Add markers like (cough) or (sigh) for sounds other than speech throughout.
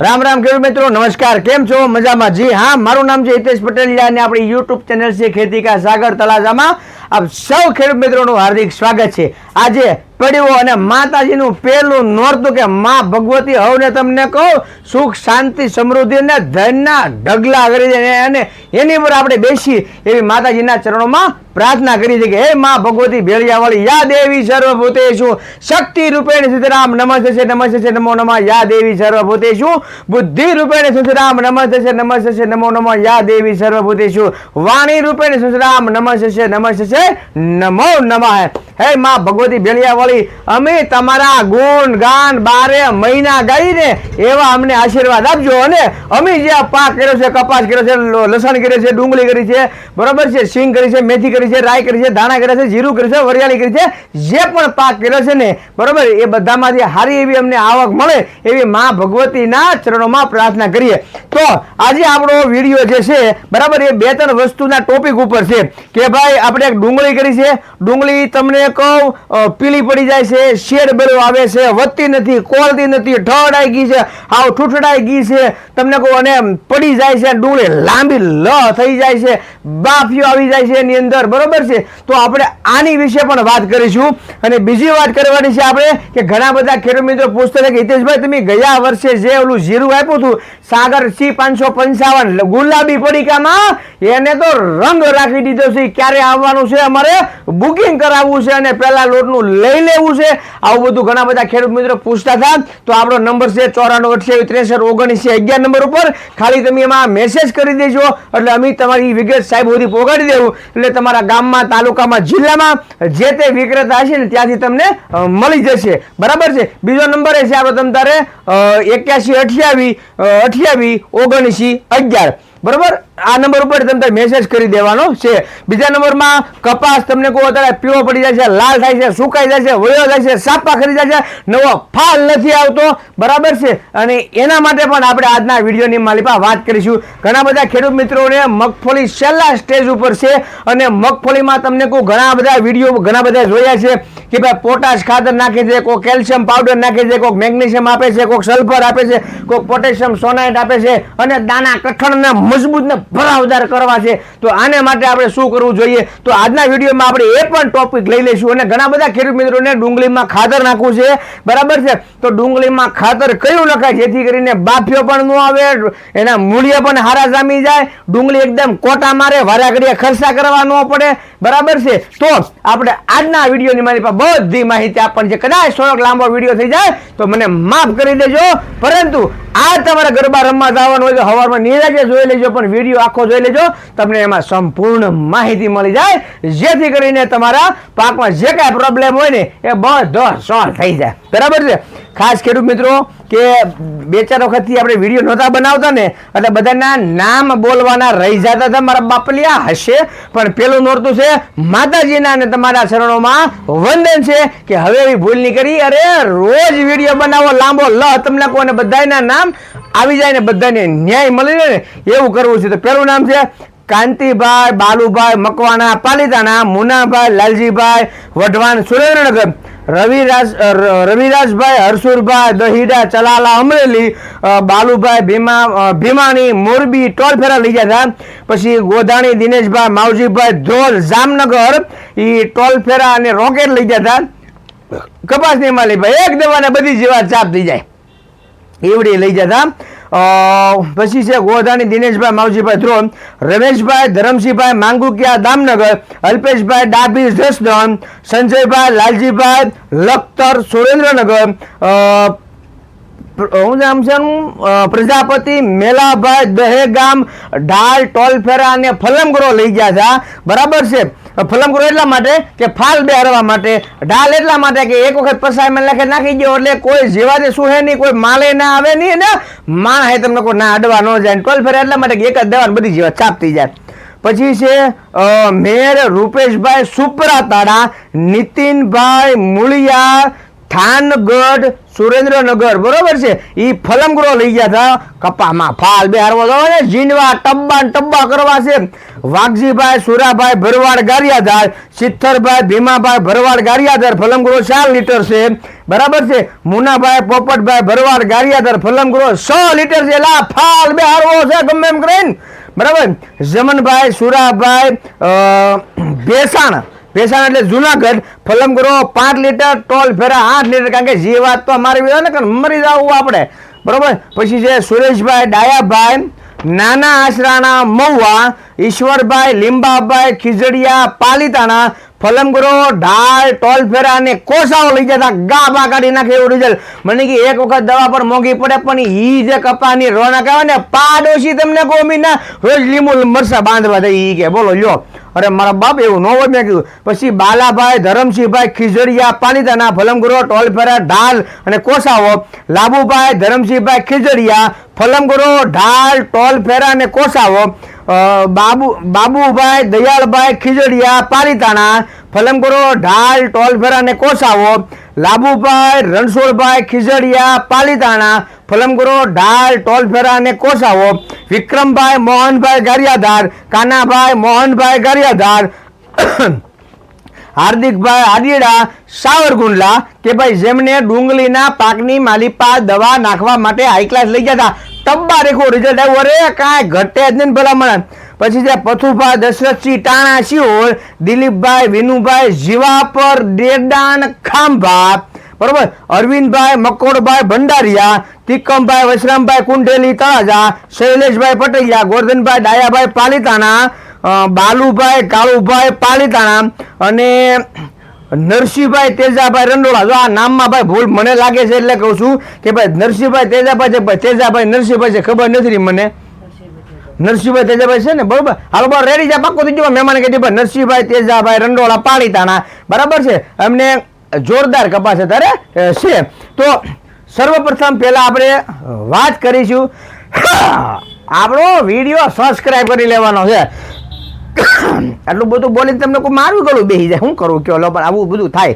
રામ રામ ખેડૂત મિત્રો, નમસ્કાર. કેમ છો? મજામાં? જી હા, મારું નામ છે હિતેશ પટેલિયા અને આપણી યુટ્યુબ ચેનલ છે ખેતી કા સાગર તળાજામાં. આપ સૌ ખેડૂત મિત્રોનું હાર્દિક સ્વાગત છે. આજે પડ્યું અને માતાજીનું પહેલું નોરતું કે માં ભગવતી હવને તમને કહું, સુખ, શાંતિ, સમૃદ્ધિ અને ધનના ઢગલા કરી દે અને એની પર આપણે બેસી એવી માતાજીના ચરણોમાં પ્રાર્થના કરી છે કે હે માં ભગવતી ભેળિયાવાળી યા દેવી સર્વભૂતેષુ શક્તિ રૂપેણ સીતારામ નમસ્તે છે નમસ્તે છે, નમો નમઃ યા દેવી સર્વભૂતેષુ બુદ્ધિ રૂપેણ સીતારામ નમસ્તે છે નમસ્તે છે, નમો નમઃ યા દેવી સર્વભૂતેષુ વાણી રૂપેણ સીતારામ નમસ્તે છે નમસ્તે છે નમો નમઃ. હે માં ભગવતી ભેળિયાવાળી અમે તમારા ગુણ ગાન બારે મહિના ગાઈને એવા અમને આશીર્વાદ આપજો અને અમે જે આ પાક કર્યો છે, કપાસ કર્યો છે લસણ કર્યો છે, ડુંગળી કરી છે, બરોબર છે, સિંગ કરી છે, મેથી કરી છે, રાઈ કરી છે, ધાણા કર્યા છે, જીરું કર્યું છે, વરિયાળી કરી છે, જે પણ પાક કર્યો છે ને, બરોબર, એ બધામાંથી સારી એવી અમને આવક મળે, એવી મા ભગવતીના ચરણોમાં પ્રાર્થના કરીએ. તો આજે આપણો વીડિયો જે છે, બરાબર, એ બે ત્રણ વસ્તુના ટોપિક ઉપર છે કે ભાઈ, આપણે ડુંગળી કરી છે. ડુંગળી તમને કહું પીળી પડી જાય છે, શેડ બેલો આવે છે, વધતી નથી, કોળતી નથી ઠડાઈ ગઈ છે આવ ઠૂઠડાઈ ગઈ છે. તમને કહું, અને પડી જાય છે, ડુંગળી લાંબી લ થઈ જાય છે, બાફીઓ આવી જાય છે એની અંદર, બરોબર છે? તો આપણે આની વિશે પણ વાત કરીશું. અને બીજી વાત કરવાની છે આપણે કે ઘણા બધા ખેડૂત મિત્રો પૂછતા હતા કે, હિતેશભાઈ, તમે ગયા વર્ષે જે ઓલું જીરું આપ્યું હતું, સાગર સી પાંચસો પંચાવન, ગુલાબી પડીકામાં, એને તો રંગ રાખી દીધો છે, ક્યારે આવવાનું છે? અમારે બુકિંગ કરાવવું છે અને પહેલા લોટનું લઈ લેવું છે. આવું બધું ઘણા બધા ખેડૂત મિત્રો પૂછતા હતા. તો આપણો નંબર છે ચોરાણું અઠ્યાવીસ ત્રેસઠ ઓગણીસ અગિયાર નંબર ઉપર. ખાલી તમે એમાં મેસેજ કરી દેજો. એટલે અમે તમારી વિગત સાહેબ સુધી પહોંચાડી દેવું. એટલે તમારા ગામમાં, તાલુકામાં, જિલ્લામાં જે તે વિક્રેતા હશે ને ત્યાંથી તમને મળી જશે. બરાબર છે? બીજો નંબર એ છે આપણો તમ તારે એક્યાસી અઠ્યાવીસ અઠ્યાવીસ ઓગણીસી, અગિયાર. બરોબર? આ નંબર ઉપર તમને મેસેજ કરી દેવાનો છે. બીજા નંબરમાં કપાસ તમને કહો અત્યારે પીળો પડી જાય છે, લાલ થાય છે, સુકાઈ જાય છે, વયો જાય છે, સાપા ખરી જાય છે, નવો ફાલ નથી આવતો. બરાબર છે? અને એના માટે પણ આપણે આજના વિડીયોની માલિકા વાત કરીશું. ઘણા બધા ખેડૂત મિત્રોને મગફળી છેલ્લા સ્ટેજ ઉપર છે. અને મગફળીમાં તમને કહું, ઘણા બધા વીડિયો ઘણા બધા જોયા છે. કે ભાઈ પોટાશ ખાતર નાખે છે કોઈ કેલ્શિયમ પાવડર નાખે છે કોઈક મેગ્નેશિયમ આપે છે કોઈક સલ્ફર આપે છે કોઈક પોટેશિયમ સોનાઇટ આપે છે અને દાણા કઠણને મજબૂતને ભરાવદાર કરવા છે. તો આને માટે આપણે શું કરવું જોઈએ? તો આજના વિડીયોમાં આપણે એ પણ ટોપિક લઈ લઈશું અને ઘણા બધા ખેડૂત મિત્રોને ડુંગળીમાં ખાતર નાખવું છે. બરાબર છે? તો ડુંગળીમાં ખાતર કયું નખાય? જેથી કરીને બાફિયો પણ ન આવે, એના મૂળિયા પણ હારા જામી જાય. ડુંગળી એકદમ કોટા મારે વારાઘડીએ ખર્ચા કરવા ન પડે. બરાબર છે? તો આપણે આજના વિડીયોની મારી પાસે બધી માહિતી આપવાની છે. કદાચ થોડોક લાંબો વીડિયો થઈ જાય, તો મને માફ કરી દેજો. પરંતુ આ તમારા ગરબા રમવા જવાનું હોય તો હવારમાં નિરાજે જોઈ લેજો, પણ વીડિયો આખો જોઈ લેજો. તમને એમાં સંપૂર્ણ માહિતી મળી જાય. જેથી કરીને તમારા પાકમાં જે કાંઈ પ્રોબ્લેમ હોય ને, એ બધો સોલ્વ થઈ જાય. બરાબર છે? ખાસ ખેડૂત મિત્રો કે બે ચાર વખતથી આપણે વીડિયો નહોતા બનાવતા ને, એટલે બધાના નામ બોલવાના રહી જતા હતા. મારા બાપલિયા હશે, પણ પેલું નોરતું છે, માતાજીના અને તમારા ચરણોમાં વંદન છે કે હવે એવી ભૂલ નહીં કરી. અરે, રોજ વીડિયો બનાવો, લાંબો લ, તમને કોને બધાના નામ આવી જાય ને બધાને ન્યાય મળી જાય ને, એવું કરવું છે. તો પેલું નામ છે કાંતિભાઈ, બાલુભાઈ, મકવાણા, પાલિતાણા, મુનાભાઈ, લાલજીભાઈ, વઢવાણ, સુરેન્દ્રનગર. રવિરાજ રવિરાજભાઈ હરસુરભાઈ દહીડા, ચલાલા અમરેલી બાલુભાઈ ભીમા ભીમાણી, મોરબી, ટોલ ફેરા લઈ ગયા હતા. પછી ગોધાણી, દિનેશભાઈ, માવજીભાઈ ધોલ જામનગર એ ટોલ ફેરા અને રોકેટ લઈ ગયા હતા. કપાસની માલીભાઈ એક દવાને બધી જેવા ચાપ થઈ જાય. એવડી લઈ જતા પછી છે ગોધાણી દિનેશભાઈ, માવજીભાઈ ધ્રોન, રમેશભાઈ, ધરમસિંહભાઈ, માંગુકિયા, દામનગર, અલ્પેશભાઈ, ડાભી, જસદણ, સંજયભાઈ, લાલજીભાઈ, લખતર, સુરેન્દ્રનગર હું નામ છે પ્રજાપતિ, મેલાભાઈ દહેગામ, ઢાલ, ટોલફેરા અને ફલમગરો લઈ ગયા હતા બરાબર છે. ફલમગરો એટલા માટે કે ફાલ બેહારવા માટે, ઢાલ એટલા માટે કે એક વખત પસાયમાં લખે નાખી ગયો એટલે કોઈ જેવા શું હે નહીં, કોઈ માલે ના આવે નહીં ને માણ હે તમને કોઈ ના અડવા ન જાય ટોલ ફેર એટલા માટે કે એક જ દેવાનું બધી જીવાત ચાપ જાય. પછી છે મેર રૂપેશભાઈ સુપરા તાળા નીતિનભાઈ મુળિયા થાનગઢ સુરેન્દ્રનગર, બરોબર છે? એ ફલમગ્રો લઈ ગયા હતા. કપામાં ફાલ બે હારવો તો ને જીંડવા ટબ્બા ટબ્બા કરવા છે. વાઘજીભાઈ, સુરાભાઈ, ભરવાડ, ગારિયાધાર સિત્તરભાઈ ભીમાભાઈ, ભરવાડ, ગારિયાધાર ફલમગ્રો ચાર લીટર છે. બરાબર છે? મુનાભાઈ, પોપટભાઈ, ભરવાડ, ગારિયાધાર ફલમગ્રો છ લીટર છે. લા, ફાલ બે હારવો છે ગમે એમ કરીને. બરાબર? જમનભાઈ, સુરાભાઈ ભેસાણ. ભેસાણ એટલે જુનાગઢ. ફલમગરો પાંચ લીટર ટોલ ફેરા આઠ લીટર, કારણ કે જે વાત તો અમારી હોય ને મરી જવું આપણે. બરોબર? પછી છે સુરેશભાઈ, ડાયાભાઈ, નાના આશરાના મહુવા, ઈશ્વરભાઈ, લીંબાભાઈ, ખીજડીયા, પાલીતાણા. ફલમગરો ઢાળ ટોલ ફેરા અને કોસાઓ લઈ જતા ગા બા કાઢી નાખે એવું રિઝલ્ટ મને કે એક વખત દવા પર મોંઘી પડે, પણ ઈ જે કપાની રોના આવે ને, પાડોશી તમને ગોમીના રોજ લીંબુ મરસા બાંધવા દઈ ઈ કે. બોલો, લ્યો. અરે મારા બાપ એવું ન હોય, મેં કીધું. પછી બાલાભાઈ, ધરમસિંહભાઈ, ખીજડીયા, પાલીતાના ફલમગુરો, ટોલફેરા, ઢાલ અને કોસાવો, લાબુભાઈ, ધરમસિંહભાઈ, ખીજડીયા, ફલમગુરો, ઢાલ, ટોલફેરા અને કોસાવો બાબુ, બાબુભાઈ, દયાળભાઈ, ખીજડીયા પાલિતાણા ફલમગુરો, ઢાલ, ટોલફેરા અને કોસાવો લાબુભાઈ, રણછોડભાઈ, ખીજડીયા, પાલીતાણા, ફલમગુરો, ઢાલ, ટોલફેરા અને કોસાવો, વિક્રમભાઈ, મોહનભાઈ ગારિયાધાર, કાનાભાઈ, મોહનભાઈ ગારિયાધાર, હાર્દિકભાઈ આદિડા, સાવરકુંડલા, કે ભાઈ જેમને ડુંગળીના પાકની માલિપા દવા નાખવા માટે હાઈ ક્લાસ લઈ ગયા હતા. તબ્બા રેખો રિઝલ્ટ આવ્યું. અરે કાંઈ ઘટે જ નહીં ભલામણ. પછી જે પથુભાઈ દશરથસિંહ ટાણા શિહોર દિલીપભાઈ, વિનુભાઈ, જીવાપર દેડાન ખાંભા, બરોબર? અરવિંદભાઈ, મકોડભાઈ, ભંડારિયા તિકમભાઈ વશરામભાઈ કુંડેલી તળાજા, શૈલેષભાઈ પટેલિયા, ગોરધનભાઈ, ડાયાભાઈ, પાલિતાણા બાલુભાઈ, કાળુભાઈ, પાલિતાણા અને નરસિંહભાઈ, તેજાભાઈ, રંડોળા. જો આ નામમાં ભાઈ ભૂલ મને લાગે છે એટલે કહું છું કે ભાઈ નરસિંહભાઈ, તેજાભાઈ છે ભાઈ તેજાભાઈ, નરસિંહભાઈ છે ખબર નથી મને. નરસિંહભાઈ તેજાભાઈ છે ને, બરોબર? હાલો બરાબર રેડી જાય પાકો થઈ ગયો. મહેમાન કહી ભાઈ નરસિંહભાઈ તેજાભાઈ, રંડોળા પાળીતાના બરાબર છે? એમને જોરદાર કપાસ અત્યારે છે. તો સર્વપ્રથમ પહેલા આપણે વાત કરીશું. આપણો વીડિયો સબસ્ક્રાઈબ કરી લેવાનો છે. આટલું બધું બોલીને તમને કોઈ મારવું ગળું બેસી જાય? શું કરું? કયો, લો, પણ આવું બધું થાય.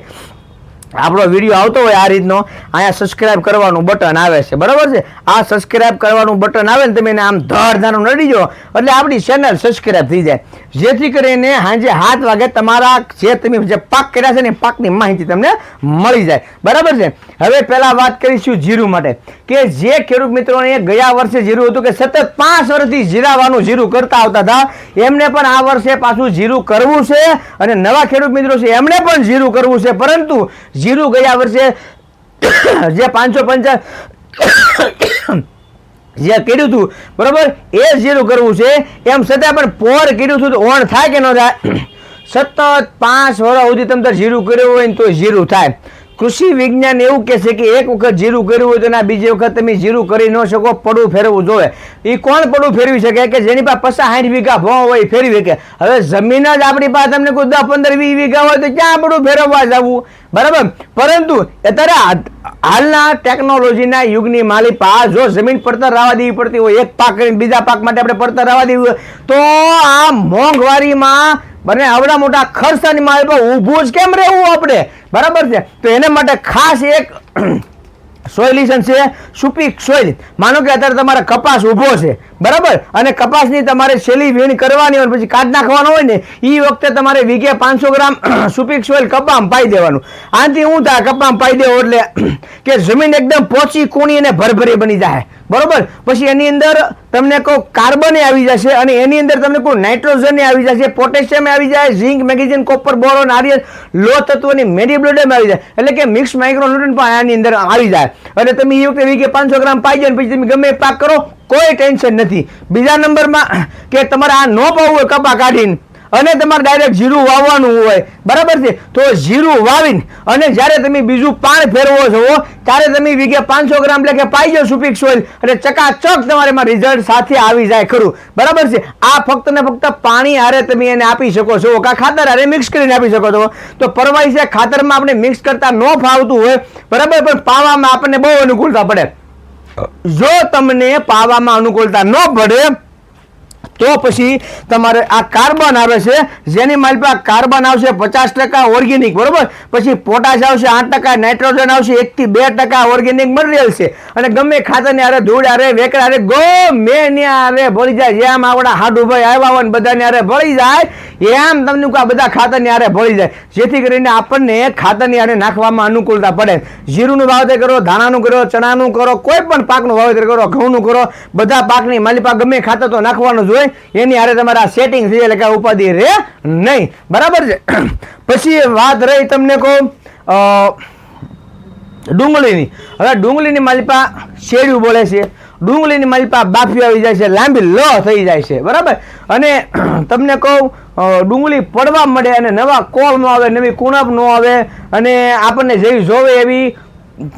આપણો વીડિયો આવતો હોય આ રીતનો, અહીંયા સબસ્ક્રાઇબ કરવાનું બટન આવે છે. બરાબર છે? આ સબસ્ક્રાઇબ કરવાનું બટન આવે ને તમે એને આમ ધડ ધાનું નડી જાઓ એટલે આપણી ચેનલ સબસ્ક્રાઇબ થઈ જાય. જેથી કરીને સાંજે હાથ વાગે તમારા જે તમે જે પાક કર્યા છે ને પાકની માહિતી તમને મળી જાય. બરાબર છે? હવે પહેલાં વાત કરીશું જીરું માટે. કે જે ખેડૂત મિત્રોને ગયા વર્ષે જીરું હતું કે સતત પાંચ વર્ષથી જીરાવાનું જીરું કરતા આવતા હતા, એમને પણ આ વર્ષે પાછું જીરું કરવું છે અને નવા ખેડૂત મિત્રો છે એમને પણ જીરું કરવું છે. પરંતુ જીરું ગયા વર્ષે જે પાંચસો પંચા જે કર્યું હતું બરોબર? એ જીરું કરવું છે. એમ છતાં પણ પોર કર્યું હતું તો ઓણ થાય કે ન થાય? સતત પાંચ વર્ષ સુધી તમે જીરું કર્યું હોય ને તો જીરું થાય. કૃષિ વિજ્ઞાન એવું કહે છે કે એક વખત જીરું કર્યું હોય તો ના બીજી વખત તમે જીરું કરી ન શકો, પડું ફેરવવું જોઈએ. એ કોણ પડું ફેરવી શકે? કે જેની પાસે પચાસ, સાઠ વીઘા ભો હોય ફેરવી શકે. હવે જમીન જ આપણી પાસે તમને કોઈ દસ, પંદર, વીસ વીઘા હોય તો ક્યાં પડું ફેરવવા જવું? બરાબર? પરંતુ અત્યારે હાલના ટેકનોલોજીના યુગની માલી પા જો જમીન પડતર રાવા દેવી પડતી હોય, એક પાક બીજા પાક માટે આપણે પડતર રાવા દેવી હોય, તો આ મોંઘવારીમાં બને આવડા મોટા ખર્ચાની પર ઊભું જ કેમ રહેવું આપણે? બરાબર છે? તો એને માટે ખાસ એક (clears throat) સોઇલ્યુશન છે સુપીક સોઇલ માનો કે અત્યારે તમારે કપાસ ઊભો છે. બરાબર? અને કપાસની તમારે છેલ્લી વીણ કરવાની હોય પછી કાઢ નાખવાનો હોય ને એ વખતે તમારે વીઘે પાંચસો ગ્રામ સુપિક્સ સોઇલ કપામાં પાઈ દેવાનું. આનાથી હું થાય, કપામાં પાઈ દેવો એટલે (clears throat) કે જમીન એકદમ પોચી, કૂણી અને ભરભરી બની જાય. બરોબર? પછી એની અંદર તમને કોઈ કાર્બન આવી જશે અને એની અંદર તમને કોઈ નાઇટ્રોજન આવી જશે, પોટેશિયમ આવી જાય, zinc, magnesium, copper boron iron લો તત્વની મેડિબ્લોડેમ આવી જાય. એટલે કે મિક્સ માઇક્રોન્યુટ્રન પણ આની અંદર આવી જાય. અને તમે એ વખતે વીઘે પાંચસો ગ્રામ પાઈ જાય પછી તમે ગમે પાક કરો કોઈ ટેન્શન નથી. બીજા નંબરમાં કે તમારે આ ન પાવું હોય કપા કાઢીને અને તમારે ડાયરેક્ટ જીરું વાવવાનું હોય. બરાબર છે? તો જીરું વાવીને અને જ્યારે તમે બીજું પાણ ફેરવો છો, ત્યારે તમે વીઘે પાંચસો ગ્રામ લેખે પાઈ જાઓ સુપીક સોઇલ અને ચકાચક તમારે એમાં રિઝલ્ટ સાથે આવી જાય ખરું. બરાબર છે? આ ફક્ત ને ફક્ત પાણી હારે તમે એને આપી શકો છો. કાં ખાતર હારે મિક્સ કરીને આપી શકો છો. તો પરવાઈ છે, ખાતરમાં આપણે મિક્સ કરતા ન ફાવતું હોય. બરાબર? પણ પાવામાં આપણને બહુ અનુકૂળતા પડે. જો તમને પાવામાં અનુકૂળતા ન પડે તો પછી તમારે આ કાર્બન આવે છે, જેની માલપા કાર્બન આવશે પચાસ ટકા ઓર્ગેનિક, બરોબર? પછી પોટાશ આવશે આઠ ટકા, નાઇટ્રોજન આવશે એકથી બે ટકા ઓર્ગેનિક મટીરિયલ છે. અને ગમે ખાતરની આરે ધૂળ આરે વેકરા આરે ગમે ને આરે ભળી જાય. જેમ આપણા હાડુભાઈ આવ્યા હોય ને બધાને આરે ભળી જાય, એમ તમને આ બધા ખાતરની આરે ભળી જાય. જેથી કરીને આપણને ખાતરની આરે નાખવામાં અનુકૂળતા પડે. જીરુંનું વાવેતર કરો, ધાણાનું કરો, ચણાનું કરો, કોઈ પણ પાકનું વાવેતર કરો, ઘઉંનું કરો, બધા પાકની માલિપા ગમે ખાતર તો નાખવાનું જ એની હારે તમારે સેટિંગ જાય એટલે કાંઈ ઉપાધિ રહે નહીં. બરાબર છે? (clears throat) પછી વાત રહી તમને કહું ડુંગળીની. હવે ડુંગળીની માલિપા શેડ્યું બોલે છે. ડુંગળીની માલિપા બાફી આવી જાય છે, લાંબી લ થઈ જાય છે. બરાબર? અને (clears throat) તમને કહું ડુંગળી પડવા મળે અને નવા કોળ ન આવે, નવી કુણપ ન આવે, અને આપણને જેવી જોવે એવી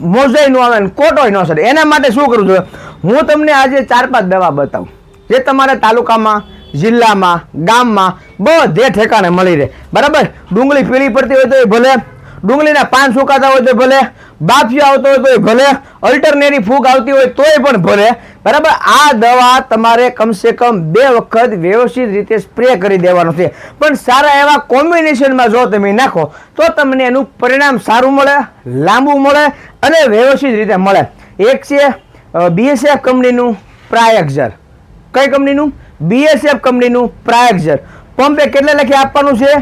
મોજાઈ ન આવે કોટોય ન સડે એના માટે શું કરવું જોઈએ હું તમને આજે ચાર પાંચ દવા બતાવું. જે તમારા તાલુકામાં, જિલ્લામાં, ગામમાં બધે ઠેકાણે મળી રહે. બરાબર? ડુંગળી પીળી પડતી હોય તો ભલે, ડુંગળીના પાન સુકાતા હોય તો ભલે, બાફિયો આવતો હોય તોય ભલે, અલ્ટરનેરી ફૂગ આવતી હોય તોય પણ ભલે. બરાબર? આ દવા તમારે કમસે કમ બે વખત વ્યવસ્થિત રીતે સ્પ્રે કરી દેવાનો છે. પણ સારા એવા કોમ્બિનેશનમાં જો તમે નાખો, તો તમને એનું પરિણામ સારું મળે, લાંબુ મળે અને વ્યવસ્થિત રીતે મળે. એક છે બીએસએફ કંપનીનું પ્રાયક્ઝર કઈ કંપનીનું? બીએસએફ કંપનીનું પ્રાયક્ઝર પંપે કેટલે લખી આપવાનું છે?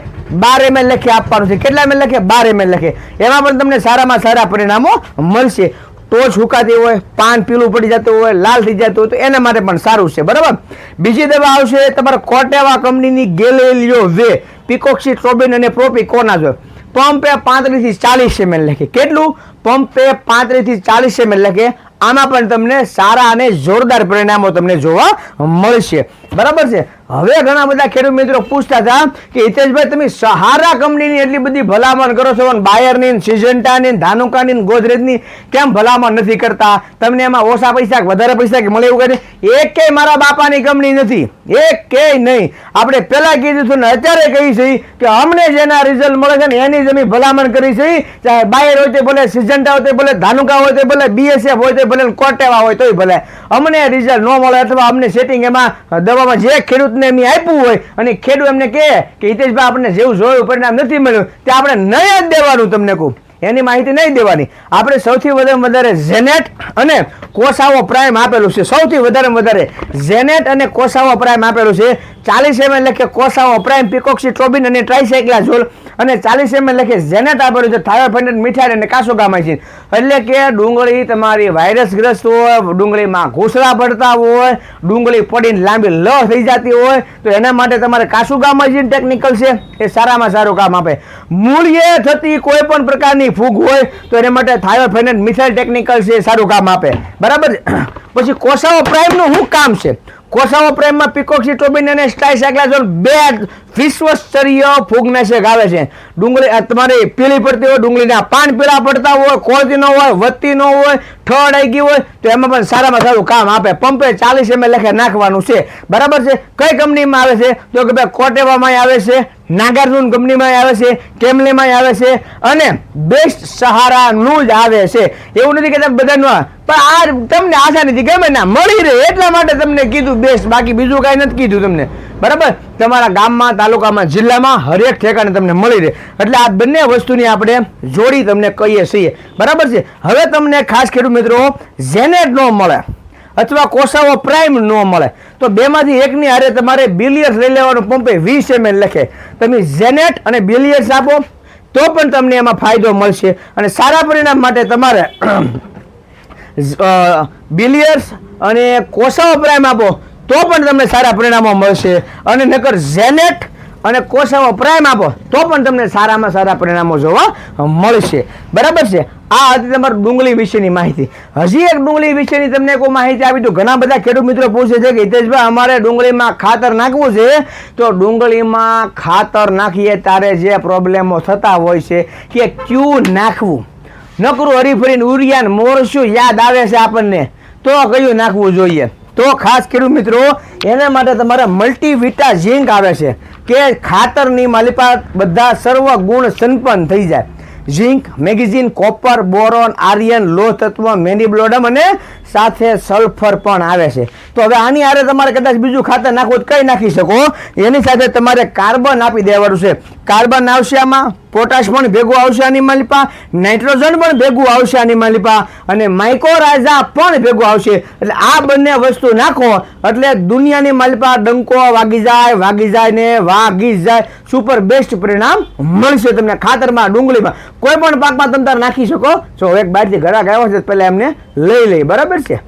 બાર એમએલ લખી આપવાનું છે. કેટલા એમએલ લખે? બાર એમએલ લખે. એમાં પણ તમને સારામાં સારા પરિણામો મળશે. ટોચ હુકાતી હોય, પાન પીલું પડી જતું હોય, લાલ થઈ જતું હોય, તો એના માટે પણ સારું છે. બરાબર? બીજી દવા આવશે તમારે કોટેવા કંપનીની ગેલેલિયો વે. પિકોક્સી ટ્રોબિન અને પ્રોપી કોના છે પંપે પાંત્રીસથી ચાલીસ એમએલ લખે. કેટલું? પંપે પાંત્રીસથી ચાલીસ એમએલ લખે. આમાં પણ તમને સારા અને જોરદાર પરિણામો તમને જોવા મળશે. બરાબર છે? હવે ઘણા બધા ખેડૂત મિત્રો પૂછતા હતા કે, હિતેશભાઈ, તમે સહારા કંપનીની એટલી બધી ભલામણ કરો છો બાયરની સિજન્ટાની ધાનુકાની, ગોદરેજની કેમ ભલામણ નથી કરતા? તમને એમાં ઓછા પૈસા વધારે પૈસા કે મળે એવું કરે કે મારા બાપાની કંપની નથી. એક કે નહીં. આપણે પહેલાં કીધું હતું ને અત્યારે કહી છે કે, અમને જેના રિઝલ્ટ મળે છે ને એની જ અમે ભલામણ કરી છે. ચાહે બાયર હોય તે ભલે સિજન્ટા હોય તે ભલે, ધાનુકા હોય તે ભલે બીએસએફ હોય તે ભલે કોટેવા હોય તોય ભલે. અમને રિઝલ્ટ ન મળે અથવા અમને સેટિંગ એમાં દવામાં જે ખેડૂતને એમ આપ્યું હોય અને ખેડૂત એમને કહે કે, હિતેશભાઈ, આપણને જેવું જોયું પરિણામ નથી મળ્યું, તે આપણે નહીં જ દેવાનું તમને કહું. એની માહિતી નહીં દેવાની. આપણે સૌથી વધારે વધારે ઝેનેટ અને કોસાવો પ્રાઇમ આપેલું છે. સૌથી વધારે વધારે ઝેનેટ અને કોસાવો પ્રાઇમ આપેલું છે. ચાલીસ એમએલ લખે કોસાવો પ્રાઇમ, પિકોક્સી ટ્રોબિન અને ટ્રાઇસાઇક્લાઝોલ અને ચાલીસ એમએલ લખે ઝેનેટ આપેલું છે થાયોફેન્ડન મીઠાઈ અને કાસોગામાઇસિન એટલે કે ડુંગળી તમારી વાયરસગ્રસ્ત હોય, ડુંગળીમાં ઘૂસરા પડતા હોય, ડુંગળી પડીને લાંબી લ થઈ જતી હોય, તો એના માટે તમારે કાસુગામાઇસિન ટેકનિકલ છે. એ સારામાં સારું કામ આપે. મૂળિયે થતી કોઈ પણ પ્રકારની ફૂગ હોય, તો એના માટે થાયોફેનન મિથાઇલ ટેકનિકલ છે એ સારું કામ આપે. બરાબર પછી કોસાઓ પ્રાઇમનું શું કામ છે? કોસાવો પ્રેમમાં પિકોક્સી, ટોબિન અને સ્ટાઇસાઇક્લાઝોલ બે વિશ્વસ્તરીય ફૂગનાશક આવે છે. ડુંગળી તમારી પીળી પડતી હોય, ડુંગળીના પાન પીળા પડતા હોય, કોળતી ન હોય, વધતી ન હોય, ઠળ આવી ગઈ હોય, તો એમાં પણ સારામાં સારું કામ આપે. પંપે ચાલીસ એમએલ લખે નાખવાનું છે. બરાબર છે? કઈ કંપનીમાં આવે છે? તો કે ભાઈ કોટેવામાં આવે છે? નાગાર્જુન કંપનીમાં આવે છે કેમલેમાં આવે છે અને બેસ્ટ સહારાનું જ આવે છે. એવું નથી કે તમે બધાનું પણ આ તમને આશા નથી ગમે ના, મળી રહે એટલા માટે તમને કીધું બેસ્ટ બાકી બીજું કાંઈ નથી કીધું તમને. બરાબર? તમારા ગામમાં, તાલુકામાં, જિલ્લામાં હરેક ઠેકાણે તમને મળી રહે. એટલે આ બંને વસ્તુની આપણે જોડી તમને કહીએ છીએ. બરાબર છે? હવે તમને ખાસ ખેડૂત મિત્રો જેનેટ ન મળે. અથવા કોસાવો પ્રાઇમ ન મળે. તો બેમાંથી એકની હારે તમારે બિલિયર્સ લઈ લેવાનું પંપે વીસ એમએલ લખે. તમે ઝેનેટ અને બિલિયર્સ આપો, તો પણ તમને એમાં ફાયદો મળશે. અને સારા પરિણામ માટે તમારે બિલિયર્સ અને કોસાવો પ્રાઇમ આપો, તો પણ તમને સારા પરિણામો મળશે. અને નકર ઝેનેટ અને કોસાવો પ્રાઇમ આપો, તો પણ તમને સારામાં સારા પરિણામો જોવા મળશે. બરાબર છે? આ હતી તમારી ડુંગળી વિશેની માહિતી. હજી એક ડુંગળી વિશેની તમને કોઈ માહિતી આપી, તો ઘણા બધા ખેડૂત મિત્રો પૂછે છે કે, હિતેશભાઈ, અમારે ડુંગળીમાં ખાતર નાખવું છે? તો ડુંગળીમાં ખાતર નાખીએ ત્યારે જે પ્રોબ્લેમો થતા હોય છે કે ક્યું નાખવું? નકરું હરીફરીને ઉરિયાન મોરશું યાદ આવે છે આપણને. તો કયું નાખવું જોઈએ? તો ખાસ ખેડૂત મિત્રો, એના માટે તમારે મલ્ટીવિટા ઝીંક આવે છે, કે ખાતરની માલિપા બધા સર્વ ગુણ સંપન્ન થઈ જાય. Zinc magnesium copper boron iron લોહ તત્વ મેનીબ્લોડમ અને સાથે સલ્ફર પણ આવે છે. તો હવે આની હારે તમારે કદાચ બીજું ખાતર નાખવું કઈ નાખી શકો? એની સાથે તમારે કાર્બન આપી દેવાનું છે. કાર્બન આવશે આમાં, પોટાશ પણ ભેગું આવશે આની માલિપા નાઇટ્રોજન પણ ભેગું આવશે આની માલિપા અને માઇકોરાઝા પણ ભેગું આવશે. એટલે આ બંને વસ્તુ નાખો, એટલે દુનિયાની માલિપા ડંકો વાગી જાય વાગી જાય ને વાગી જાય. સુપર બેસ્ટ પરિણામ મળશે તમને ખાતરમાં, ડુંગળીમાં. કોઈ પણ પાકમાં તમે નાખી શકો. જો એક બહારથી ઘરાક આવ્યો છે પહેલા એમને લઈ લઈ. બરાબર છે?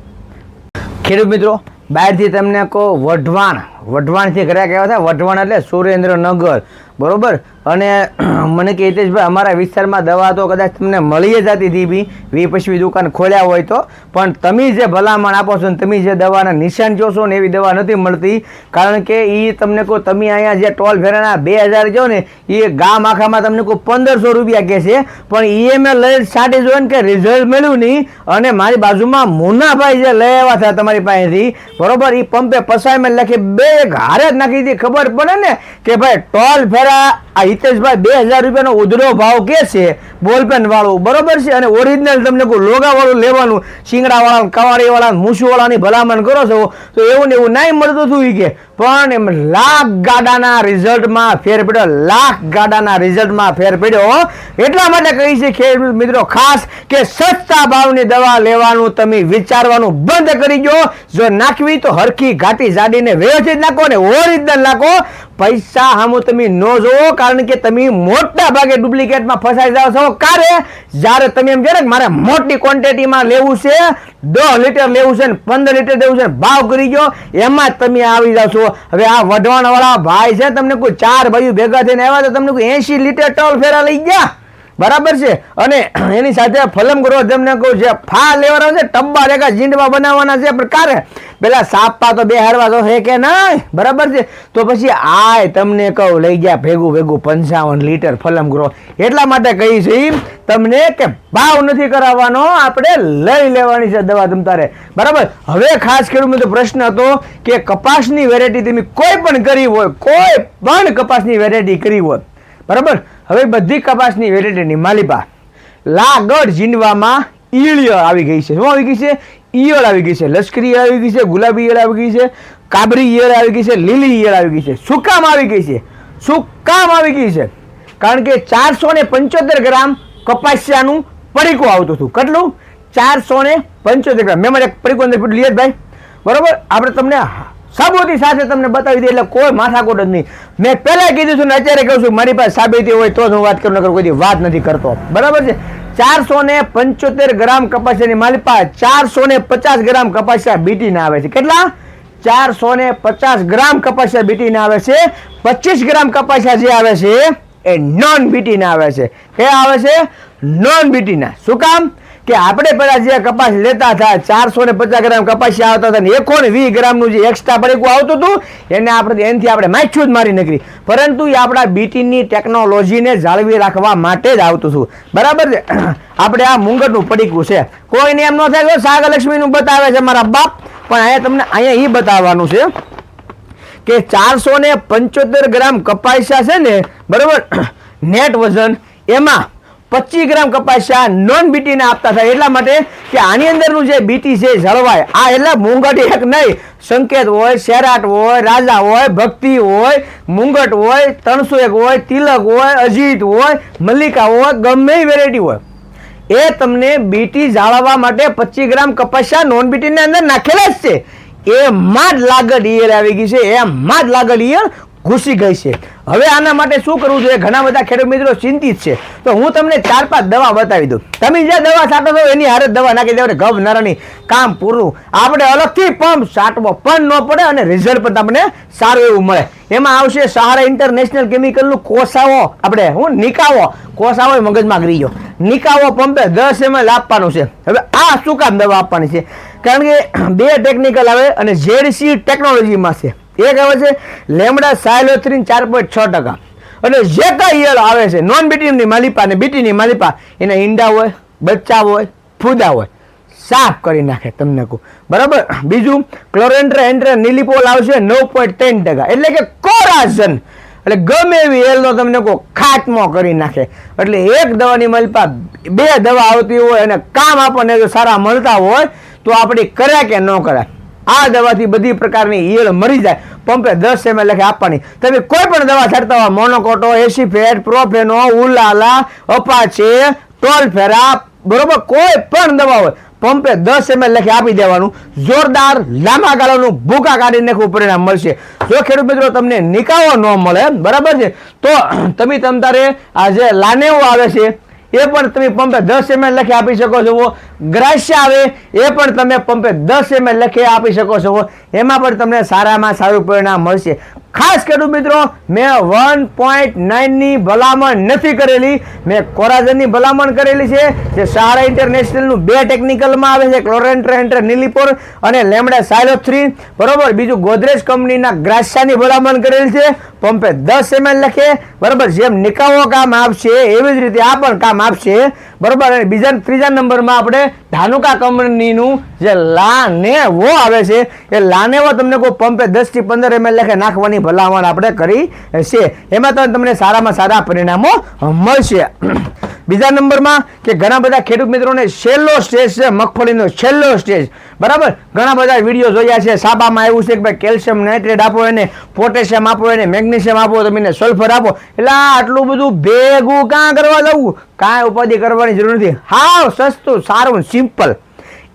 ખેડૂત મિત્રો બહારથી તમને કહો, વઢવાણ. વઢવાણથી કર્યા કહેવા થાય વઢવાણ એટલે સુરેન્દ્રનગર. બરાબર? અને (clears throat) મને કે હિતેશભાઈ, અમારા વિસ્તારમાં દવા તો કદાચ તમને મળી જ હતી બી. વી પછવી દુકાન ખોલ્યા હોય તો. પણ તમે જે ભલામણ આપો છો ને તમે જે દવાના નિશાન જોશો ને એવી દવા નથી મળતી. કારણ કે એ તમને કહો, તમે અહીંયા જે ટોલ ફેરાના બે હજાર જો ને એ ગામ આખામાં તમને કહો પંદરસો રૂપિયા કહે છે. પણ એ મેં લઈ સાટી જોયું ને કે રિઝલ્ટ મળ્યું નહીં. અને મારી બાજુમાં મોનાભાઈ જે લઈ આવ્યા હતા તમારી પાસેથી. બરોબર? એ પંપે પસાય મેં લખી બે એક હારે જ નાખી હતી ખબર પડે ને કે ભાઈ ટોલ ફેરા આ હિતેશભાઈ બે હજાર રૂપિયાનો ઉધરો ભાવ કે છે? બોલપેન વાળું. બરોબર છે? અને ઓરિજિનલ તમને કોઈ લોગા વાળું લેવાનું શિંગડા વાળા કવાડી વાળા મૂછું વાળાની ભલામણ કરો છો, તો એવું ને એવું નહીં મળતું હતું કે. પણ એમ લાખ ગાડાના રિઝલ્ટમાં ફેર પડ્યો. લાખ ગાડાના રિઝલ્ટમાં ફેર પડ્યો એટલા માટે કહી છે ખેડૂત મિત્રો ખાસ કે સસ્તા ભાવની દવા લેવાનું તમે વિચારવાનું બંધ કરી દો જો નાખવી તો હરખી ઘાટી જાડીને વ્યવસ્થિત નાખો ને ઓરિજિનલ નાખો. પૈસા હામું તમે ન જોવો, કારણ કે તમે મોટા ભાગે ડુપ્લિકેટમાં ફસાઈ જાઓ છો. કારે? જ્યારે તમે એમ કે મારે મોટી ક્વોન્ટિટીમાં લેવું છે, દસ લીટર લેવું છે ને પંદર લીટર લેવું છે ભાવ કરી ગયો, એમાં જ તમે આવી જાવ છો. હવે આ વઢવાણવાળા ભાઈ છે તમને કોઈ ચાર ભાઈઓ ભેગા થઈને આવ્યા તો તમને કોઈ એંશી લીટર ટોલ ફેરા લઈ ગયા? બરાબર છે? અને એની સાથે ફલમ કરો તમને કહું છે ફા લેવાના છે, ટબ્બા રેખા જીંડવા બનાવવાના છે પણ કારે. પેલા સાપા તો બે હારવા તો હે કે નહીં? બરાબર છે? તો પછી આય તમને કહું, લઈ ગયા ભેગું ભેગું પંચાવન લીટર ફલમ ગ્રો. એટલા માટે કહી છે તમને કે ભાવ નથી કરાવવાનો, આપણે લઈ લેવાની છે દવા તમ તારે. બરાબર? હવે ખાસ કરીને તો પ્રશ્ન હતો કે કપાસની વેરાયટી તમે કોઈ પણ કરી હોય, કોઈ પણ કપાસની વેરાયટી કરી હોય. બરાબર? હવે બધી કપાસની વેરાયટીની માલિપા લાગડ જીંડવામાં ઈયળ આવી ગઈ છે. શું આવી ગઈ છે? ઈયળ આવી ગઈ છે. લશ્કરી ઈયળ આવી ગઈ છે, ગુલાબી ઈયળ આવી ગઈ છે, કાબરી ઈયળ આવી ગઈ છે, લીલી ઈયળ આવી ગઈ છે. શું કામ આવી ગઈ છે? શું કામ આવી ગઈ છે? કારણ કે ચારસો ને પંચોતેર ગ્રામ કપાસિયાનું પડીકું આવતું હતું. કેટલું? ચારસો ને પંચોતેર ગ્રામ. મેં મારે એક પડીકું અંદર પીટલું ભાઈ. બરોબર? આપણે તમને સાબુતી સાથે તમને બતાવી દે એટલે કોઈ માથાકૂટ જ નહીં. મેં પહેલાં કીધું છું ને અત્યારે કહું છું, મારી પાસે સાબિતી હોય તો જ હું વાત કરું, નકર કોઈ વાત નથી કરતો. બરાબર છે? ચારસો ને પંચોતેર ગ્રામ કપાસિયાની માલિપા ચારસો ને પચાસ ગ્રામ કપાસિયા બીટીના આવે છે. કેટલા? ચારસો ને પચાસ ગ્રામ કપાસિયા બીટીના આવે છે. પચીસ ગ્રામ કપાસિયા જે આવે છે, એ નોન બીટીના આવે છે. કયા આવે છે? નોન બીટીના શું કામ? કે આપણે પેલા જે કપાસ લેતા હતા, ચારસો ને પચાસ ગ્રામ કપાસિયા આવતા હતા ને એકો ને વીસ ગ્રામનું જે એક્સ્ટ્રા પડીકું આવતું હતું, એને આપણે એનથી આપણે માછ્યું જ મારી નીકળી. પરંતુ એ આપણા બીટીની ટેકનોલોજીને જાળવી રાખવા માટે જ આવતું હતું. બરાબર છે? (clears throat) આપણે આ મુંગટનું પડીકું છે. કોઈને એમ ન થાય કે સાગરલક્ષ્મીનું બતાવે છે મારા બાપ. પણ અહીંયા તમને અહીંયા એ બતાવવાનું છે કે ચારસો ને પંચોતેર ગ્રામ કપાસિયા છે ને, બરાબર? (clears throat) નેટ વજન એમાં પચીસ ગ્રામ કપાસિયા નોન બીટીને આપતા થાય. એટલા માટે કે આની અંદરનું જે બીટી છે જળવાય. આ એટલે મુંગટ એક નહીં. સંકેત હોય શેરાટ હોય, રાજા હોય, ભક્તિ હોય, મુંગટ હોય ત્રણસો એક હોય, તિલક હોય, અજીત હોય, મલ્લિકા હોય, ગમે વેરાયટી હોય. એ તમને બીટી જાળવવા માટે પચીસ ગ્રામ કપાસિયા નોન બીટીની અંદર નાખેલા જ છે. એમાં જ લાગડ ઈયળ આવી ગઈ છે. એમાં જ લાગડ ઈયળ ઘૂસી ગઈ છે. હવે આના માટે શું કરવું જોઈએ? ઘણા બધા ખેડૂત મિત્રો ચિંતિત છે. તો હું તમને ચાર પાંચ દવા બતાવી દઉં. તમે જે દવા છાંટો છો, એની હારે દવા નાખી દેવાની. ગભ નરની કામ, પૂરું. આપણે અલગથી પંપ છાંટવો પણ ન પડે અને રિઝલ્ટ પણ તમને સારું એવું મળે. એમાં આવશે સહારા ઇન્ટરનેશનલ કેમિકલનું કોસાવો. આપણે, હું, નિકાવો. કોસાવો મગજમાં ગરી ગયો. નિકાવો પંપે દસ એમ એલ આપવાનું છે. હવે આ શું કામ દવા આપવાની છે? કારણ કે બે ટેકનિકલ આવે અને ઝેડસી ટેકનોલોજીમાં છે. એક આવે છે, લેમડા સાયલોથ્રીન ચાર પોઈન્ટ છ ટકા. અને જે કાંઈ ઈયળ આવે છે નોન બીટીની માલિપા ને બીટીની માલિપા, એના ઈંડા હોય, બચ્ચા હોય, ફૂદા હોય. સાફ કરી નાખે તમને કહું. બરાબર? બીજું ક્લોરેન્ટ્રા એન્ટ્રા નિલિપોલ આવશે નવ પોઈન્ટ ત્રણ ટકા. એટલે કે કોરાઝન એટલે ગમે એવી એલનો તમને કોઈ ખાટમો કરી નાખે. એટલે એક દવાની મલપા, બે દવા આવતી હોય અને કામ આપણને જો સારા મળતા હોય, તો આપણે કર્યા કે ન કર્યા. આ દવાથી બધી પ્રકારની ઈયળ મરી જાય. પંપે દસ એમએલ લખે આપવાની. તમે કોઈ પણ દવા છાંટતા હોય, મોનોકોટો, એસીફેટ, પ્રોફેનો, ઉલાલા, અપાચે ટોલફેરા બરોબર, કોઈ પણ દવા હોય, પંપે દસ એમએલ લખી આપી દેવાનું. જોરદાર, લાંબા ગાળાનું ભૂકા કાઢી નાખવું પરિણામ મળશે. જો ખેડૂત મિત્રો તમને નિકાવો ન મળે, બરાબર છે? તો તમે તમ તારે આ જે લાનેવો આવે છે. એ પણ તમે પંપે દસ એમએલ લખી આપી શકો છો. ગ્રાસ્ય આવે, એ પણ તમે પંપે દસ એમએલ લખી આપી શકો છો. એમાં પણ તમને સારામાં સારું પરિણામ મળશે. ખાસ ખેડૂત મિત્રો, મેં વન પોઈન્ટ નાઇનની ભલામણ નથી કરેલી. મેં કોરાજનની ભલામણ કરેલી છે જે સારા ઇન્ટરનેશનલનું બે ટેકનિકલમાં આવે છે ક્લોરેન્ટ્રેન્ટર નીલીપોર અને લેમડા સાયલો થ્રી બરોબર? બીજું ગોદરેજ કંપનીના ગ્રાસાની ભલામણ કરેલી છે. પંપે દસ એમએલ લખે. બરાબર? જેમ નિકાવો કામ આપશે, એવી જ રીતે આ પણ કામ આપશે. બરાબર? અને બીજા ત્રીજા નંબરમાં આપણે ધાનુકા કંપનીનું જે લાનેવો આવે છે, એ લાનેવો તમને કોઈ પંપે દસથી પંદર એમએલ લખે, નાખવાની ભલામણ આપણે કરી છે. એમાં તો તમને સારામાં સારા પરિણામો મળશે. બીજા નંબરમાં કે ઘણા બધા ખેડૂત મિત્રોને છેલ્લો સ્ટેજ છે, મગફળીનો છેલ્લો સ્ટેજ. બરાબર? ઘણા બધા વીડિયો જોયા છે. સાબામાં આવ્યું છે કે ભાઈ કેલ્શિયમ નાઇટ્રેટ આપો એને, પોટેશિયમ આપો એને, મેગ્નેશિયમ આપો તમે એને સલ્ફર આપો. એટલે આટલું બધું ભેગું કાં કરવા જવું? કાંઈ ઉપાધિ કરવાની જરૂર નથી. હાવ સસ્તું, સારું સિમ્પલ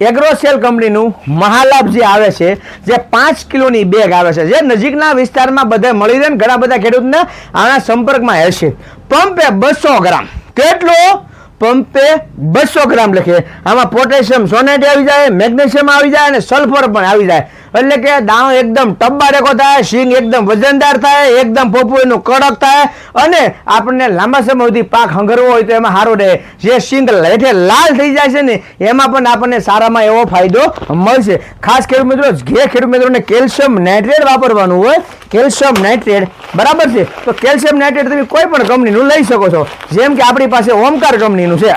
એગ્રોસેલ કંપનીનું મહાલાભ જે આવે છે, જે પાંચ કિલોની બેગ આવે છે, જે નજીકના વિસ્તારમાં બધા મળી રહે ઘણા બધા ખેડૂતને આના સંપર્કમાં રહેશે. પંપે બસો ગ્રામ. કેટલો? પંપે બસો ગ્રામ લખીએ આમાં પોટેશિયમ સોનેટ આવી જાય, મેગ્નેશિયમ આવી જાય અને સલ્ફર પણ આવી જાય. એટલે કે દાણો એકદમ ટબ્બારેકો થાય, શીંગ એકદમ વજનદાર થાય, એકદમ પોપુ એનું કડક થાય અને આપણને લાંબા સમય સુધી પાક હંગરવો હોય તો એમાં સારું રહે. જે શીંગ એટલે લાલ થઈ જાય છે ને, એમાં પણ આપણને સારામાં એવો ફાયદો મળશે. ખાસ ખેડૂત મિત્રો, જે ખેડૂત મિત્રોને કેલ્શિયમ નાઇટ્રેટ વાપરવાનું હોય, કેલ્શિયમ નાઇટ્રેટ, બરાબર છે? તો કેલ્શિયમ નાઇટ્રેટ તમે કોઈ પણ કંપનીનું લઈ શકો છો. જેમ કે આપણી પાસે ઓમકાર કંપનીનું છે.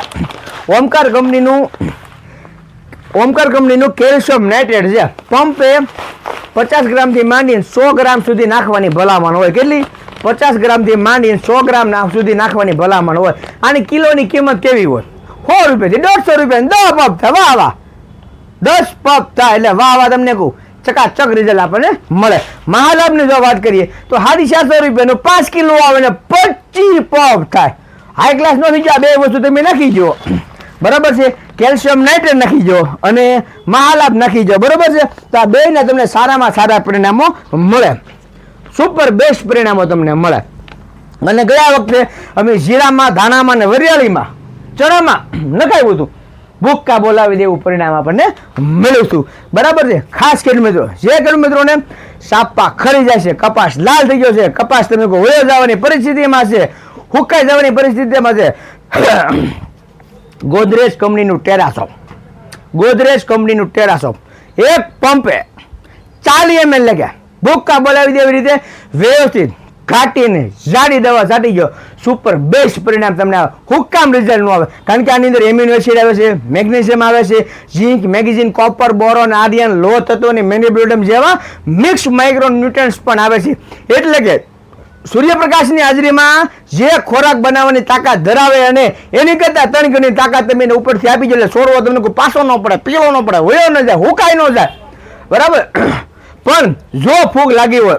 ઓમકાર કંપનીનું ઓમકાર કંપનીનું કેલ્શિયમ નાઇટ્રેટ છે. પંપે પચાસ ગ્રામથી માંડીને સો ગ્રામ સુધી નાખવાની ભલામણ હોય. કેટલી? પચાસ ગ્રામથી માંડીને સો ગ્રામ સુધી નાખવાની ભલામણ હોય. આની કિલોની કિંમત કેવી હોય? સો રૂપિયાથી દોઢસો રૂપિયા દસ પપ થાય. વાહ વાહ. દસ પપ થાય. એટલે વાહ વાહ તમને કહું. ચકાચક રિઝલ્ટ આપણને મળે. મહાલાભની જો વાત કરીએ, તો સાડી ચારસો રૂપિયાનું પાંચ કિલો આવે ને પચીસ પપ થાય. હાઈ ક્લાસ નો બીજા બે વસ્તુ તમે નાખી જો બરાબર છે? કેલ્શિયમ નાઇટ્રેટ નાખી જો અને મહાલાભ નાખી જો બરાબર છે? તો આ બેયના તમને સારામાં સારા પરિણામો મળે. સુપર બેસ્ટ પરિણામો તમને મળે. અને ગયા વખતે અમે જીરામાં ધાણામાં ને વરિયાળીમાં, ચણામાં નખાયું હતું. ભૂક્કા બોલાવી દેવું પરિણામ આપણને મળ્યું હતું. બરાબર છે? ખાસ ખેડૂત મિત્રો, જે ખેડૂત મિત્રોને સાપા ખરી જાય છે, કપાસ લાલ થઈ ગયો છે, કપાસ તમે વયો જવાની પરિસ્થિતિમાં છે હુકાઈ જવાની પરિસ્થિતિમાં છે. ગોદરેજ કંપનીનું ટેરાસો. ગોદરેજ કંપનીનું ટેરાસો. એક પંપે ચાલી એમ એલ લખ્યા. ભૂક્કા બોલાવી દેવી રીતે વ્યવસ્થિત ઘાટીને જાડી દવા છાટી ગયો. સુપર બેસ્ટ પરિણામ તમને આવે હુકામ રિઝલ્ટ આવે. કારણ કે આની અંદર એમ્યુનો એસિડ આવે છે, મેગ્નેશિયમ આવે છે, zinc, magnesium, copper, boron, iron લો તત્વો અને મેનિબ્લોડમ જેવા મિક્સ માઇક્રો ન્યુટ્રન્સ પણ આવે છે. એટલે કે સૂર્યપ્રકાશની હાજરીમાં જે ખોરાક બનાવવાની તાકાત ધરાવે અને એની કરતાં ત્રણ ગણી તાકાત તમે એને ઉપરથી આપી જાય એટલે છોડવો તમને કોઈ પાસો ન પડે, પીળો ન પડે, હોય ન જાય હુકાય ન જાય. બરાબર? પણ જો ફૂગ લાગી હોય,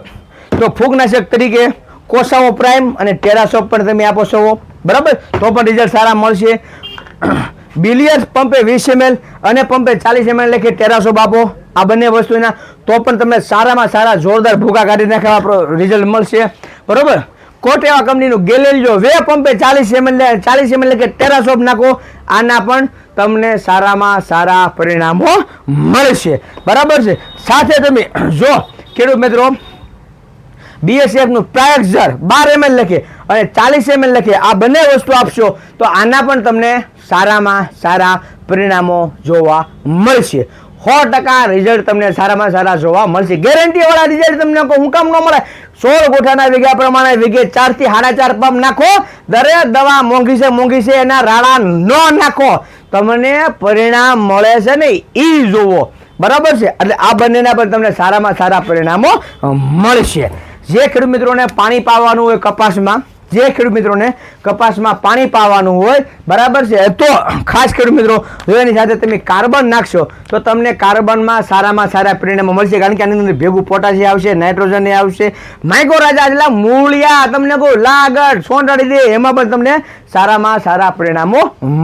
તો ફૂગનાશક તરીકે કોસાવો પ્રાઇમ અને ટેરાસોપ પણ તમે આપો છો. બરાબર? તો પણ રિઝલ્ટ સારા મળશે. બિલિયર્સ પંપે વીસ એમએલ અને પંપે ચાલીસ એમએલ લેખે ટેરાસોપ આપો, આ બંને વસ્તુના. તો પણ તમને સારામાં સારા જોરદાર ભૂગા કાઢી નાખવા રિઝલ્ટ મળશે. બરોબર? કોટ એવા કંપનીનું ગેલેલિયો વે પંપે ચાલીસ એમએલ ચાલીસ એમ એલ કે ટેરાસોપ નાખો, આના પણ તમને સારામાં સારા પરિણામો મળશે. બરાબર છે? સાથે તમે (clears throat) જો, ખેડૂત મિત્રો બીએસએફનું પ્રાયક્ષર બાર એમએલ લખે અને ચાલીસ એમએલ લખે, આ બંને વસ્તુ આપશો, તો આના પણ તમને સારામાં સારા પરિણામો જોવા મળશે. સો ટકા રિઝલ્ટ તમને સારામાં સારા જોવા મળશે. ગેરંટીવાળા રિઝલ્ટ તમને હું કામ ન મળે. સોળ ગોઠાના વીઘા પ્રમાણે વીઘે ચારથી સાડા ચાર પંપ નાખો. દરેક દવા મોંઘી છે મોંઘી છે એના રાડા ન નાખો. તમને પરિણામ મળે છે ને એ જોવો. બરાબર છે? એટલે આ બંનેના પણ તમને સારામાં સારા પરિણામો મળશે. જે ખેડૂત મિત્રોને પાણી પાવાનું હોય કપાસમાં જે ખેડૂત મિત્રોને કપાસમાં પાણી પાવાનું હોય, બરાબર છે? તો ખાસ ખેડૂત મિત્રો જો એની સાથે તમે કાર્બન નાખશો, તો તમને કાર્બનમાં સારામાં સારા પરિણામો મળશે. કારણ કે આની અંદર ભેગું પોટાશિયમ આવશે, નાઇટ્રોજન આવશે. માઇક્રોરાજા એટલે મૂળિયા તમને કહું, લાગડ સોંટાડી દે, એમાં પણ તમને સારામાં સારા પરિણામો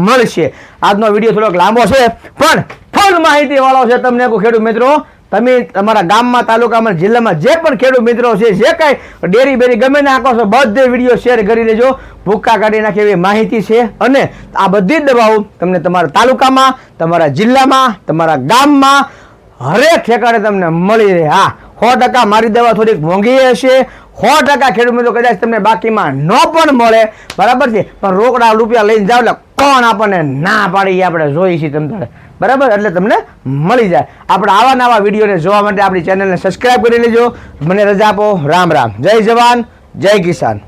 મળશે. આજનો વીડિયો થોડોક લાંબો છે, પણ ફૂલ માહિતી વાળો છે તમને કહું, ખેડૂત મિત્રો. તમે તમારા ગામમાં, તાલુકામાં, જિલ્લામાં જે પણ ખેડૂત મિત્રો છે, જે કાંઈ ડેરી બેરી ગમે ને આંકો છો, બધે વીડિયો શેર કરી દેજો ભૂક્કા કાઢી નાખે એવી માહિતી છે. અને આ બધી જ દવાઓ તમને તમારા તાલુકામાં, તમારા જિલ્લામાં, તમારા ગામમાં હરેક ઠેકાણે તમને મળી રહે. હા, સો ટકા મારી દવા થોડીક મોંઘી હશે. સો ટકા ખેડૂત મિત્રો કદાચ તમને બાકીમાં ન પણ મળે. બરાબર છે? પણ રોકડા રૂપિયા લઈને જાવ એટલે કોણ આપણને ના પાડી આપણે જોઈ છીએ તમ તારે. બરાબર? એટલે તમને મળી જાય. આપણે આવા નવા વિડીયોને જોવા માટે આપણી ચેનલને સબસ્ક્રાઈબ કરી લેજો. મને રજા આપો. રામ રામ. જય જવાન. જય કિસાન.